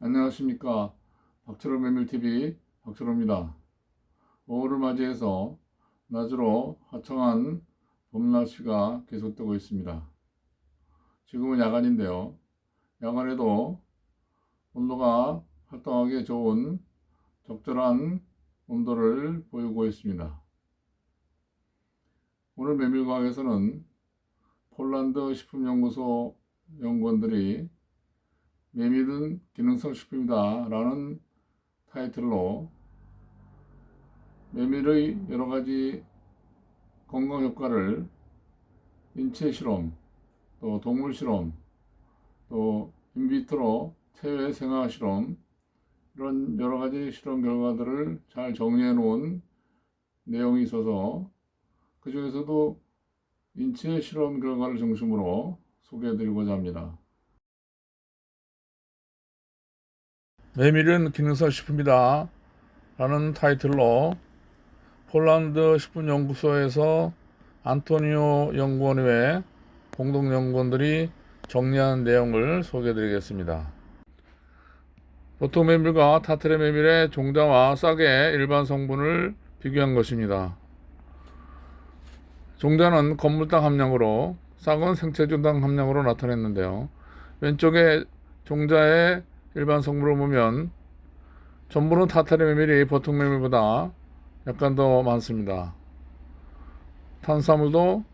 안녕하십니까. 박철호 메밀TV 박철호입니다. 5월을 맞이해서 낮으로 화창한 봄날씨가 계속되고 있습니다. 지금은 야간인데요. 야간에도 온도가 활동하기 좋은 적절한 온도를 보이고 있습니다. 오늘 메밀과학에서는 폴란드 식품연구소 연구원들이 메밀은 기능성 식품이다 라는 타이틀로 메밀의 여러 가지 건강 효과를 인체 실험, 또 동물 실험, 또 인비트로 체외 생화 실험 이런 여러 가지 실험 결과들을 잘 정리해 놓은 내용이 있어서 그 중에서도 인체 실험 결과를 중심으로 소개해 드리고자 합니다. 메밀은 기능성 식품이다 라는 타이틀로 폴란드 식품연구소에서 안토니오 연구원 외 공동 연구원들이 정리한 내용을 소개해 드리겠습니다. 보통 메밀과 타트레 메밀의 종자와 싹의 일반 성분을 비교한 것입니다. 종자는 건물당 함량으로 싹은 생체준당 함량으로 나타냈는데요. 왼쪽에 종자의 일반 성분을 보면 전부는 타타리 메밀이 보통 메밀보다 약간 더 많습니다. 탄수화물도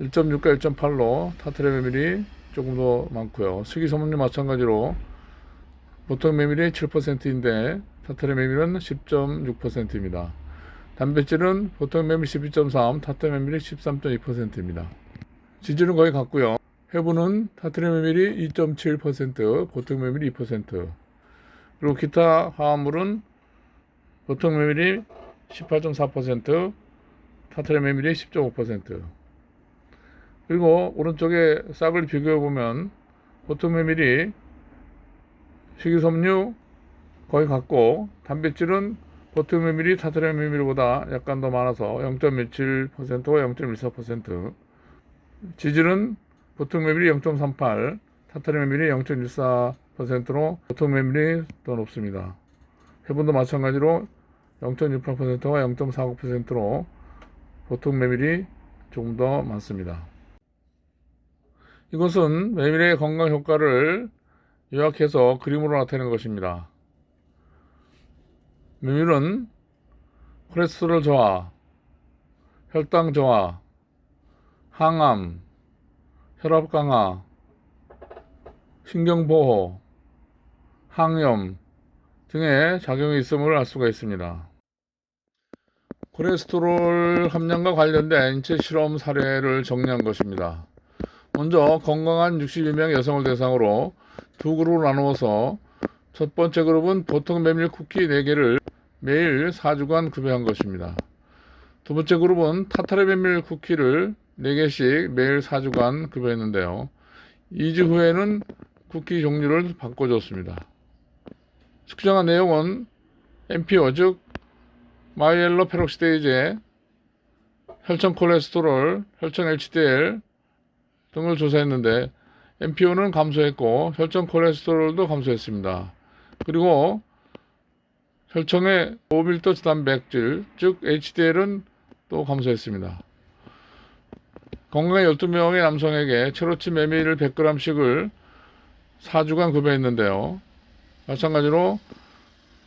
1.6과 1.8로 타타리 메밀이 조금 더 많고요. 식이섬유 마찬가지로 보통 메밀이 7%인데 타타리 메밀은 10.6%입니다. 단백질은 보통 메밀 12.3, 타타리 메밀이 13.2%입니다. 지질은 거의 같고요. 해부는 타트리 메밀이 2.7%, 보통 메밀이 2%. 그리고 기타 화합물은 보통 메밀이 18.4%, 타트리 메밀이 10.5%. 그리고 오른쪽에 싹을 비교해 보면 보통 메밀이 식이섬유 거의 같고 단백질은 보통 메밀이 타트리 메밀보다 약간 더 많아서 0.17%와 0.14%. 지질은 보통 메밀이 0.38, 타타리 메밀이 0.14%로 보통 메밀이 더 높습니다. 해분도 마찬가지로 0.68%와 0.49%로 보통 메밀이 조금 더 많습니다. 이것은 메밀의 건강 효과를 요약해서 그림으로 나타내는 것입니다. 메밀은 콜레스테롤 저하, 혈당 저하, 항암, 혈압 강화, 신경보호, 항염 등의 작용이 있음을 알 수가 있습니다. 콜레스테롤 함량과 관련된 인체 실험 사례를 정리한 것입니다. 먼저 건강한 62명 여성을 대상으로 두 그룹으로 나누어서 첫 번째 그룹은 보통 메밀 쿠키 4개를 매일 4주간 급여한 것입니다. 두 번째 그룹은 타타르 메밀 쿠키를 4개씩 매일 4주간 급여했는데요. 2주 후에는 쿠키 종류를 바꿔줬습니다. 측정한 내용은 MPO 즉 마이엘로 페록시데이제, 혈청 콜레스테롤, 혈청 HDL 등을 조사했는데 MPO는 감소했고 혈청 콜레스테롤도 감소했습니다. 그리고 혈청의 고밀도 지단백질 즉 HDL은 또 감소했습니다. 건강한 12명의 남성에게 체로치 메밀을 100g씩을 4주간 급여했는데요. 마찬가지로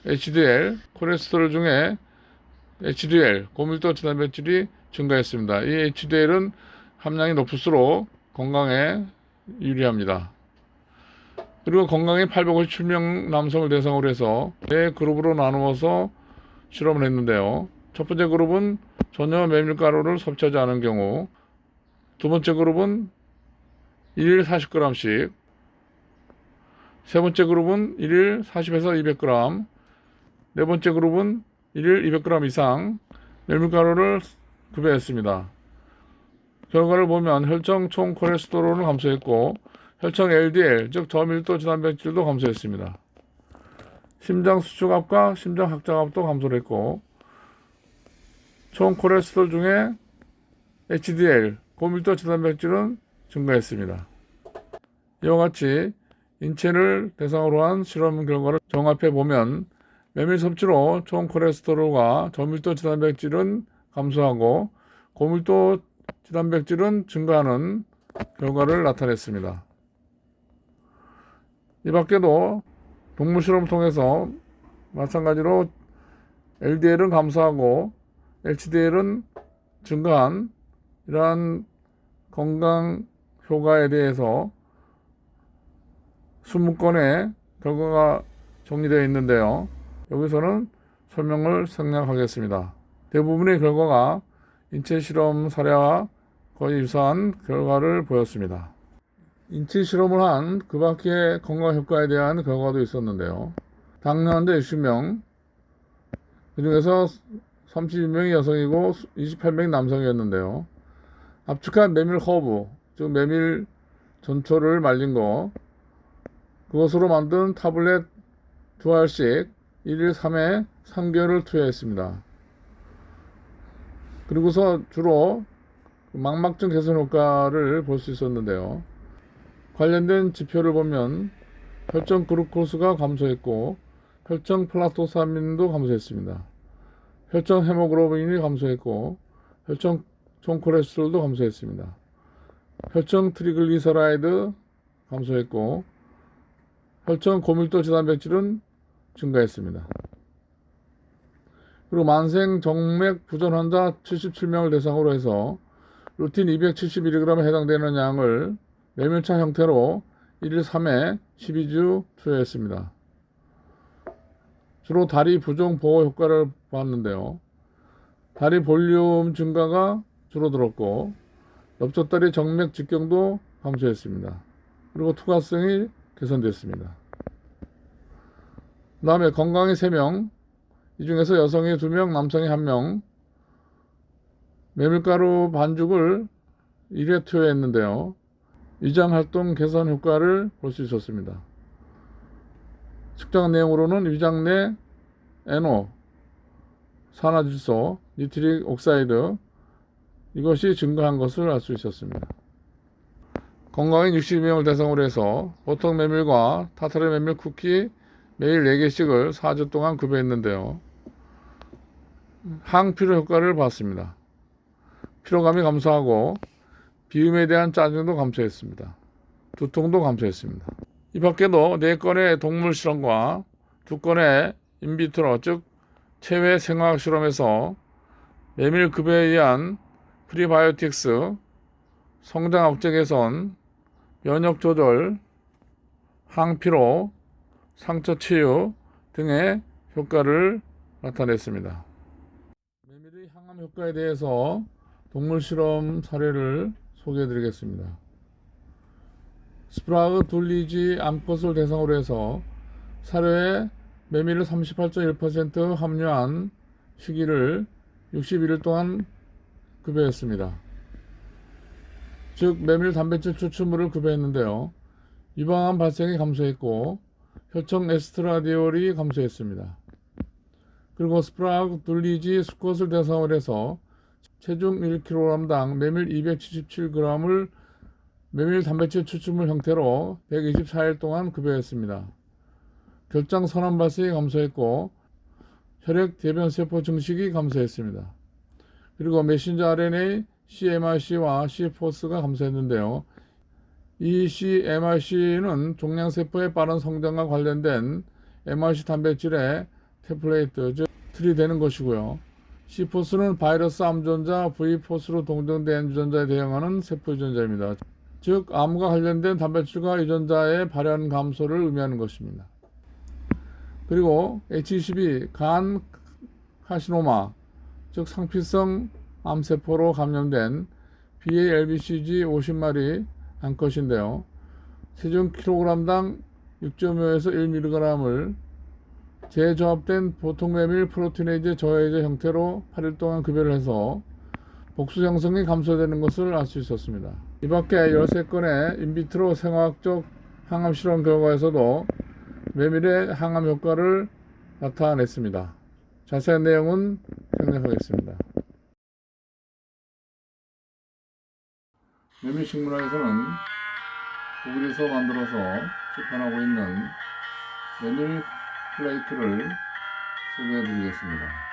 HDL, 콜레스테롤 중에 HDL, 고밀도 지단백질이 증가했습니다. 이 HDL은 함량이 높을수록 건강에 유리합니다. 그리고 건강에 857명 남성을 대상으로 해서 네 그룹으로 나누어서 실험을 했는데요. 첫 번째 그룹은 전혀 메밀가루를 섭취하지 않은 경우 두 번째 그룹은 1일 40g씩, 세 번째 그룹은 1일 40에서 200g, 네 번째 그룹은 1일 200g 이상 메밀가루를 급여했습니다. 결과를 보면 혈청 총 콜레스테롤을 감소했고 혈청 LDL 즉 저밀도 지단백질도 감소했습니다. 심장 수축압과 심장 확장압도 감소를 했고 총 콜레스테롤 중에 HDL 고밀도 지단백질은 증가했습니다. 이와 같이 인체를 대상으로 한 실험 결과를 종합해 보면 메밀 섭취로 총 콜레스테롤과 저밀도 지단백질은 감소하고 고밀도 지단백질은 증가하는 결과를 나타냈습니다. 이 밖에도 동물 실험을 통해서 마찬가지로 LDL은 감소하고 HDL은 증가한 이러한 건강 효과에 대해서 20건의 결과가 정리되어 있는데요. 여기서는 설명을 생략하겠습니다. 대부분의 결과가 인체 실험 사례와 거의 유사한 결과를 보였습니다. 인체 실험을 한 그 밖의 건강 효과에 대한 결과도 있었는데요. 당뇨 환자 60명, 그 중에서 32명이 여성이고 28명이 남성이었는데요. 압축한 메밀 허브, 즉 메밀 전초를 말린 거, 그것으로 만든 타블렛 두 알씩 1일 3회 3개월을 투여했습니다. 그리고서 주로 망막증 개선 효과를 볼 수 있었는데요. 관련된 지표를 보면 혈중 그루코스가 감소했고 혈중 플라토사민도 감소했습니다. 혈중 헤모글로빈이 감소했고 혈중 총 콜레스테롤도 감소했습니다. 혈중 트리글리서라이드 감소했고 혈중 고밀도 지단백질은 증가했습니다. 그리고 만생 정맥 부전 환자 77명을 대상으로 해서 루틴 271g에 해당되는 양을 메밀차 형태로 1일 3회 12주 투여했습니다. 주로 다리 부종 보호 효과를 봤는데요. 다리 볼륨 증가가 줄어들었고 넓적다리 정맥 직경도 감소했습니다. 그리고 투과성이 개선됐습니다. 그 다음에 건강이 3명, 이 중에서 여성이 2명, 남성이 1명, 메밀가루 반죽을 1회 투여했는데요. 위장 활동 개선 효과를 볼 수 있었습니다. 측정 내용으로는 위장 내 NO, 산화질소, 니트릭 옥사이드 이것이 증가한 것을 알 수 있었습니다. 건강인 60명을 대상으로 해서 보통 메밀과 타타르 메밀 쿠키 매일 4개씩을 4주 동안 급여했는데요. 항피로 효과를 봤습니다. 피로감이 감소하고 비움에 대한 짜증도 감소했습니다. 두통도 감소했습니다. 이 밖에도 4건의 동물 실험과 2건의 인비트로 즉 체외 생화학 실험에서 메밀 급여에 의한 프리바이오틱스, 성장 억제 개선, 면역 조절, 항피로, 상처 치유 등의 효과를 나타냈습니다. 메밀의 항암 효과에 대해서 동물 실험 사례를 소개해 드리겠습니다. 스프라그 둘리지 암컷을 대상으로 해서 사료에 메밀을 38.1% 함유한 시기를 61일 동안 급여했습니다. 즉 메밀 단백질 추출물을 급여했는데요. 유방암 발생이 감소했고 혈청 에스트라디올이 감소했습니다. 그리고 스프라그 둘리지 수컷을 대상으로 해서 체중 1kg당 메밀 277g을 메밀 단백질 추출물 형태로 124일 동안 급여했습니다. 결장 선암 발생이 감소했고 혈액 대변 세포 증식이 감소했습니다. 그리고 메신저 RNA CMRC와 C포스가 감소했는데요. 이 CMRC는 종양세포의 빠른 성장과 관련된 MRC 단백질의 테플레이트, 즉 틀이 되는 것이고요. C포스는 바이러스 암전자 V포스로 동정된 유전자에 대응하는 세포 유전자입니다. 즉 암과 관련된 단백질과 유전자의 발현 감소를 의미하는 것입니다. 그리고 H22 간 카시노마 즉 상피성 암세포로 감염된 BALBCG 50마리 암컷인데요. 체중 kg당 6.5에서 1mg을 재조합된 보통 메밀 프로티네이즈 저해제 형태로 8일 동안 급여를 해서 복수 형성이 감소되는 것을 알 수 있었습니다. 이 밖에 13건의 인비트로 생화학적 항암 실험 결과에서도 메밀의 항암 효과를 나타냈습니다. 자세한 내용은 생략하겠습니다. 메밀 식물학에서는 독일에서 만들어서 시판하고 있는 메밀 플레이크를 소개해 드리겠습니다.